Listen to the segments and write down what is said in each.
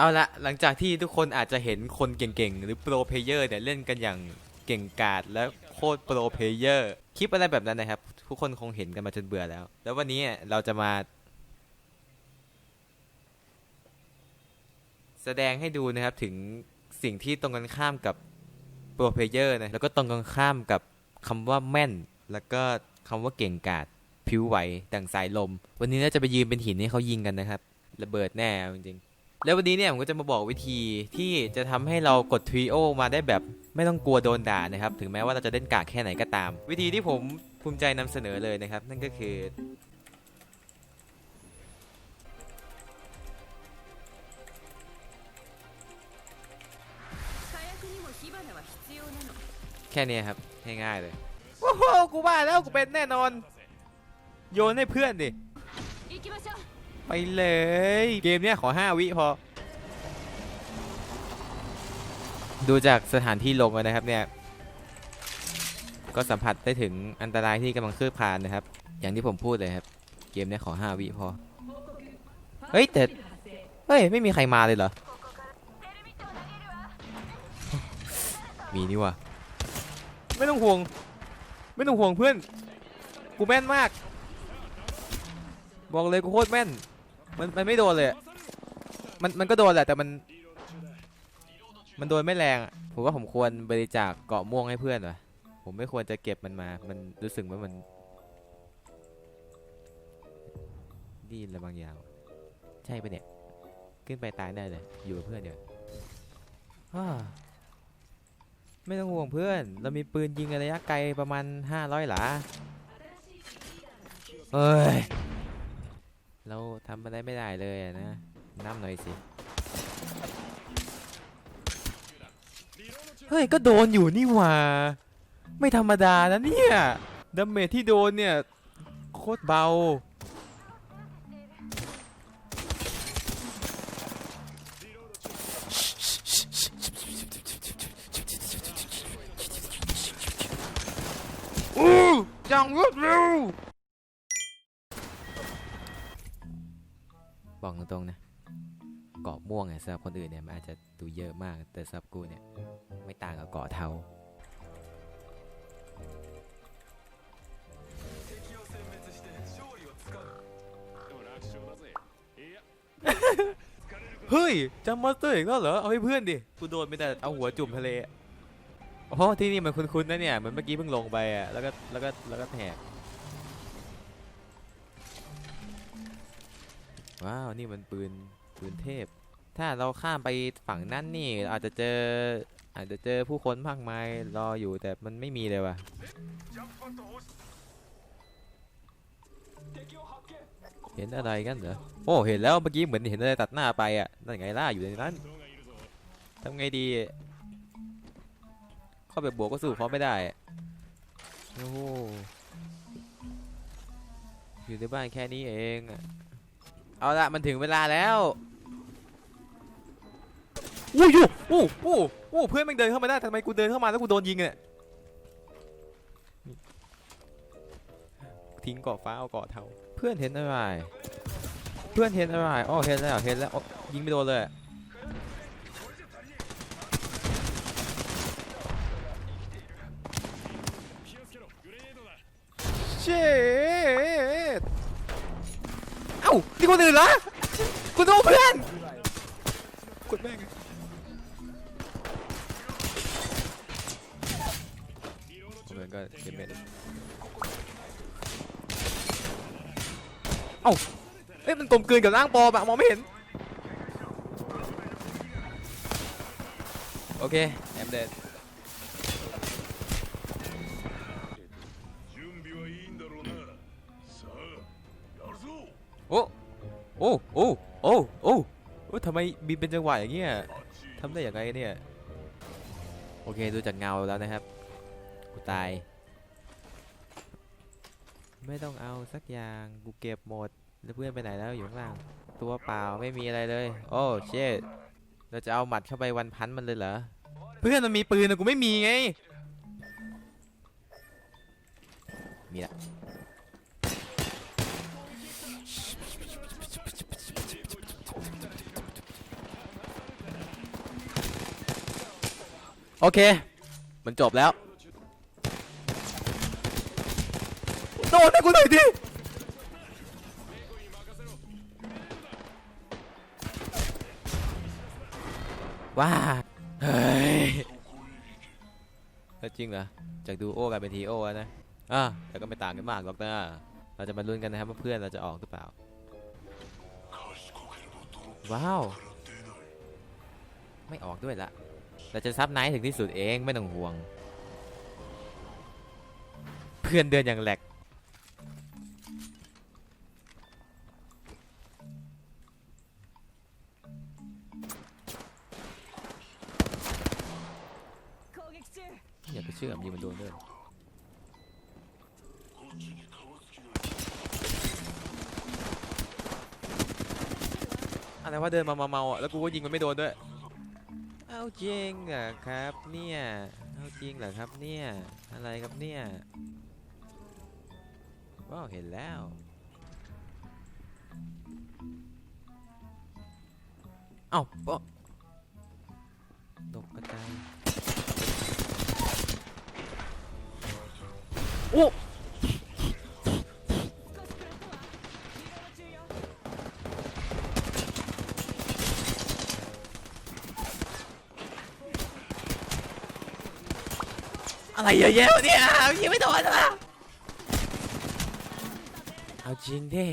เอาละหลังจากที่ทุกคนอาจจะเห็นคนเก่งๆ หรือโปรเพเยอร์เนี่ยเล่นกันอย่างเก่งกาจและโคตรโปรเพเยอร์คลิปอะไรแบบนั้นนะครับ ทุกคนคงเห็นกันมาจนเบื่อแล้ว แล้ววันนี้เราจะมา แสดงให้ดูนะครับถึงสิ่งที่ตรงกันข้ามกับโปรเพเยอร์นะแล้วก็ตรงกันข้ามกับคำว่าแม่น แล้วก็คำว่าเก่งกาจผิวไหวดังสายลม วันนี้น่าจะไปยืนเป็นหินให้เขายิงกันนะครับ ระเบิดแน่จริงๆ แล้ววันนี้เนี่ยผมก็จะมาบอกวิธีที่จะทำให้เรากดทรีโอมาได้แบบไม่ต้องกลัวโดนด่านะครับ ถึงแม้ว่าเราจะเล่นกากแค่ไหนก็ตาม วิธีที่ผมภูมิใจนำเสนอเลยนะครับ นั่นก็คือแค่นี้ครับง่ายๆเลย โอ้โห กูว่าแล้วกูเป็นแน่นอน โยนให้เพื่อนดิ ไปเลย เกมเนี้ยขอ 5 วิพอ ดูจากสถานที่ลงนะครับเนี่ย ก็สัมผัสได้ถึงอันตรายที่กำลังคืบคลานนะครับ อย่างที่ผมพูดเลยครับ เกมเนี้ยขอ 5 วิพอ เฮ้ย แต่ เฮ้ย ไม่มีใครมาเลยเหรอ มีนี่ว่ะไม่ต้องห่วง ไม่ต้องห่วงเพื่อน กูแม่นมาก บอกเลยกูโคตรแม่น มันมันไม่โดนเลยอะมันมันก็โดนแหละแต่มัน มันโดนไม่แรงอะผมว่าผมควรบริจาคเกาะม่วงให้เพื่อนวะผมไม่ควรจะเก็บมันมา มันรู้สึกว่ามันดีอะไรบางอย่าง ใช่ปะเนี่ย ขึ้นไปตายได้เลย อยู่กับเพื่อนเดี๋ยวาไม่ต้องห่วงเพื่อน เรามีปืนยิงระยะไกลประมาณ 500 หลาเอ้ย ทำอะไรไม่ได้เลยอะนะน้ำหน่อยสิ เฮ้ย ก็โดนอยู่นี่หว่า ไม่ธรรมดานะเนี่ยดาเมจที่โดนเนี่ย โคตรเบา อู้จังรวดเร็ว บอกตรงๆนะเกาะม่วงเนี่ยสำหรับคนอื่นเนี่ยมันอาจจะดูเยอะมาก แต่สำหรับกูเนี่ยไม่ต่างกับเกาะเทาเฮ้ยจำมาสเตอร์อีกแล้วเหรอ เอาให้เพื่อนดิ กูโดนไปแต่เอาหัวจุ่มทะเลอะโอ้โหที่นี่มันคุ้นๆนะเนี่ย เหมือนเมื่อกี้เพิ่งลงไปอะ แล้วก็แล้วก็แล้วก็แหก ว้าวนี่มันปืนปืนเทพ ถ้าเราข้ามไปฝั่งนั้นนี่ อาจจะเจออาจจะเจอผู้คนมากมายรออยู่แต่มันไม่มีเลยว่ะเห็นอะไรกันเหรอโอ้เห็นแล้วเมื่อกี้เหมือนเห็นอะไรตัดหน้าไปอะนั่นไงล่ะอยู่ในนั้นทำไงดี เข้าไปบวกก็สู้เขาไม่ได้โอ้อยู่ในบ้านแค่นี้เองอะ เอาละมันถึงเวลาแล้วอู้ยูอู้อู้อู้เพื่อนแม่งเดินเข้ามาได้ทำไมกูเดินเข้ามาแล้วกูโดนยิงเนี่ยทิ้งเกาะฟ้าเอาเกาะเทาเพื่อนเห็นอะไร เพื่อนเห็นอะไรอ๋อเห็นแล้วเห็นแล้วอ๋อยิงไม่โดนเลยอะเช็ด เอ้านี่คนอื่นเหรอคุณดูเพื่อนกดแม่งไงคนอื่นก็เก็บเม็ดเอ้าเอ้ยมันกลมกลืนกับร่างปลอมอะมองไม่เห็น โอเคแอมเดด โอ้โอ้โอ้โอ้โอ้ทำไมบินเป็นจังหวะอย่างเงี้ยทำได้อยังไงเนี่ยโอเคดูจากเงาแล้วนะครับกูตาย ไม่ต้องเอาสักอย่างกูเก็บหมดแล้วเพื่อนไปไหนแล้วอยู่ข้างล่างตัวเปล่าไม่มีอะไรเลย โอ้เชดเราจะเอาหมัดเข้าไปวันพันมันเลยเหรอเพื่อนมันมีปืนแต่กูไม่มีไงมีละ โอเค มันจบแล้ว โดนให้กูหน่อยดิว้าเฮ้ยแล้วจริงเหรอ จากดูโอกลายเป็นทีโอแล้วนะ อะแต่ก็ไม่ต่างกันมากหรอกนะ เราจะมาลุ้นกันนะครับว่าเพื่อนเราจะออกหรือเปล่า ว้าว ไม่ออกด้วยละ เราจะซับไนท์ถึงที่สุดเองไม่ต้องห่วง เพื่อนเดินอย่างแหลกอย่าไปเชื่อมยิงมันโดนด้วยอะไรว่าเดินมาเมาๆแล้วกูก็ยิงมันไม่โดนด้วย เอาจริงเหรอครับเนี่ยเอาจริงเหรอครับเนี่ยอะไรครับเนี่ยว้าวเห็นแล้วเอ้าปะตกกระจายโอ้ อะไรเยอะแยะวะเนี่ยยิงไม่โดนละเอาจริงดิ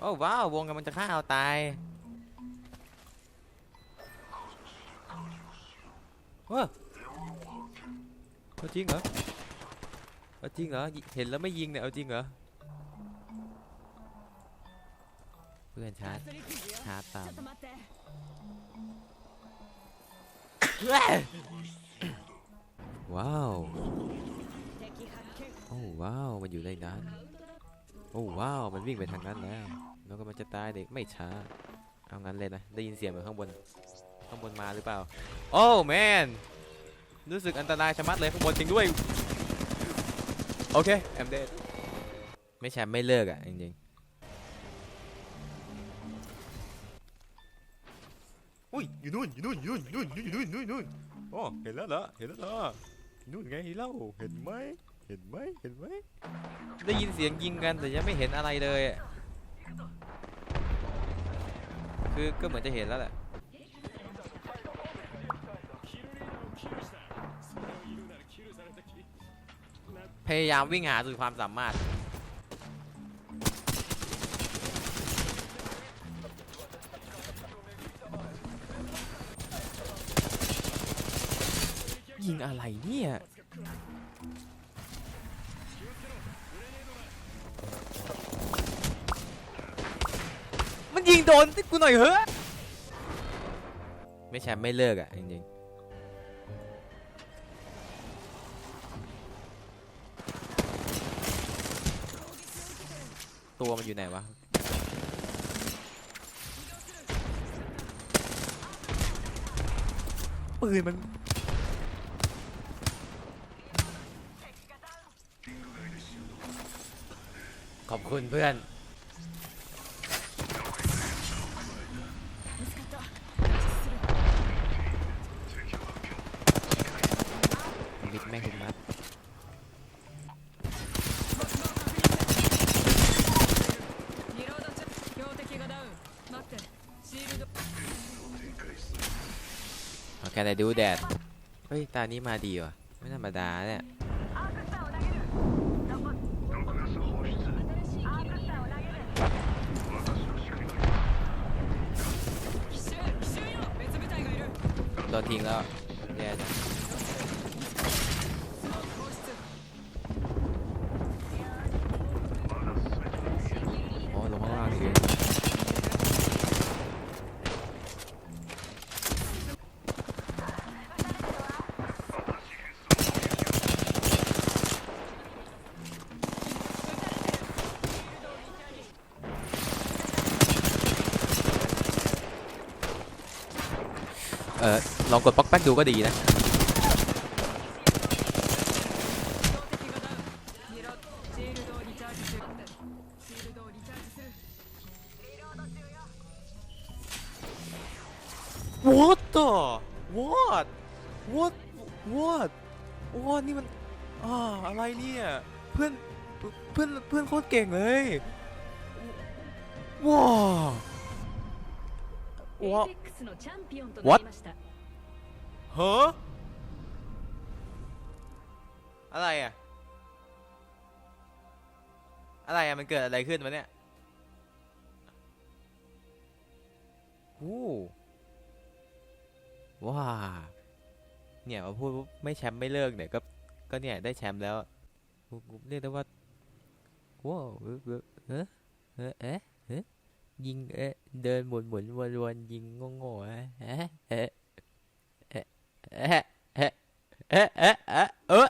โอ้ว้าววงกำลังจะฆ่าเอาตายว้าเอาจริงเหรอเอาจริงเหรอเห็นแล้วไม่ยิงเนี่ยเอาจริงเหรอ พื่อนชาร์จชาร์จตามว้าวโอ้ว้าวมันอยู่ในนั้นโอ้ว้าวมันวิ่งไปทางนั้นแล้วแล้วก็มันจะตายเด็กไม่ช้าเอางั้นเลยนะได้ยินเสียงเหมือนข้างบนข้างบนมาหรือเปล่าโอ้แมนรู้สึกอันตรายชะมัดเลยข้างบนจริงด้วยโอเคแอมเดดไม่ใช่ไม่เลิกอะจริงๆ อุ้ยอยู่นู่นอยู่นู่นอยู่นู่นอยู่นู่นอยู่นู่นอยู่นู่นโอ้เห็นแล้วเหรอเห็นแล้วเหรออยู่นู่นไงเล่าเห็นไหมเห็นไหมเห็นไหมได้ยินเสียงยิงกันแต่ยังไม่เห็นอะไรเลยอะคือก็เหมือนจะเห็นแล้วแหละพยายามวิ่งหาสุดความสามารถ อะไรเนี่ย มันยิงโดนกูหน่อยเฮ้ยไม่แชมป์ไม่เลิกอะ จริงๆ ตัวมันอยู่ไหนวะปืนมัน คุณเพื่อนมิดแม่งคุมัดโอเคแต่ดูแดด เฮ้ย ตานี้มาดีว่ะ ไม่ธรรมดาเนี่ย โด ลองกดป๊อกแป๊กดูก็ดีนะวอตต่อวอตวอตวอตวอตนี่มันอ่าอะไรเนี่ยเพื่อนเพื่อนเพื่อนโคตรเก่งเลยว้าว What? เฮ้ออะไรอะ อะไรอะ มันเกิดอะไรขึ้นมาเนี่ยหูว้า เนี่ยมาพูดไม่แชมป์ไม่เลิกเนี่ยก็ ก็เนี่ยได้แชมป์แล้ว เรียกได้ว่าว้าวเออเออเออยิงเอ๊ะเดินหมุนหมุนวนวนยิงงงๆเออเออะเอ๊ะเอ๊